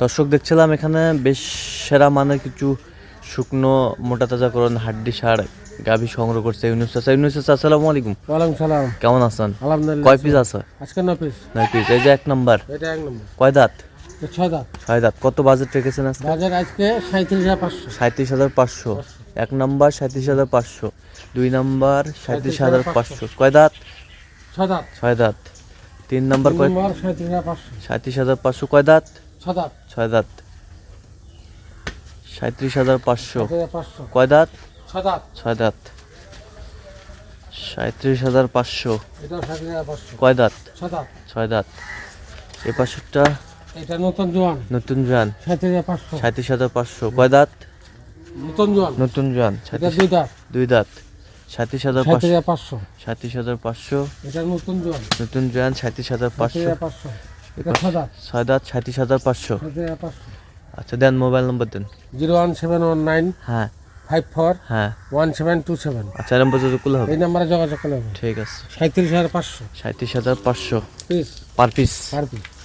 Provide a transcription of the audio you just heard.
দর্শক দেখছিলাম এখানে বেশ সেরা মানের কিছু শুকনো মোটা তাজাকরণ হাড্ডি সার গাভী সংগ্রহ করছে ইউনুস চাচা। ইউনুস চাচা আসসালামু আলাইকুম। ওয়ালাইকুম সালাম। কেমন আছেন? আলহামদুলিল্লাহ। কয় পিস আছে? আজকে পিস নয় পিস এই যে এক নাম্বার এটা এক নম্বর কয় দাঁত? ছয় দাঁত। ছয় দাঁত। কত বাজেট রেখেছেন আজকে? বাজার আজকে সাঁত্রিশ হাজার পাঁচশো। সাঁত্রিশ হাজার পাঁচশো। এক নাম্বার সাঁত্রিশ হাজার পাঁচশো। দুই নাম্বার সাঁত্রিশ হাজার পাঁচশো। কয় দাঁত? ছয় দাঁত। ছয় দাঁত। তিন নাম্বার কয়? সাঁত্রিশ হাজার পাঁচশো। কয় দাঁত? ছয় দাঁত সাঁত্রিশ হাজার পাঁচশো কয় দাঁত ছয় দাঁত সাঁত্রিশ হাজার পাঁচশো কয় দাঁত ছয় দাঁত এ পাশেরটা এটা নতুন জোয়ান নতুন জোয়ান সাঁত্রিশ হাজার পাঁচশো কয় দাঁত নতুন জোয়ান নতুন জোয়ান দুই দাঁত দুই দাঁত সাঁত্রিশ হাজার পাঁচশো সাঁত্রিশ হাজার পাঁচশো এটা নতুন জোয়ান নতুন জোয়ান সাঁত্রিশ হাজার পাঁচশো এটা দাঁত। ছয় হাজার পাঁচশো। আচ্ছা দেন মোবাইল নম্বর দেন। Zero one seven one nine হ্যাঁ। ফাইভ ফোর হ্যাঁ। One seven two seven. আচ্ছা নম্বর যদি করলে হবে। এই নাম্বারে যোগাযোগ করলে হবে। ঠিক আছে। সাঁত্রিশ হাজার পাঁচশো। সাঁত্রিশ হাজার পাঁচশো piece. Per piece. Per piece.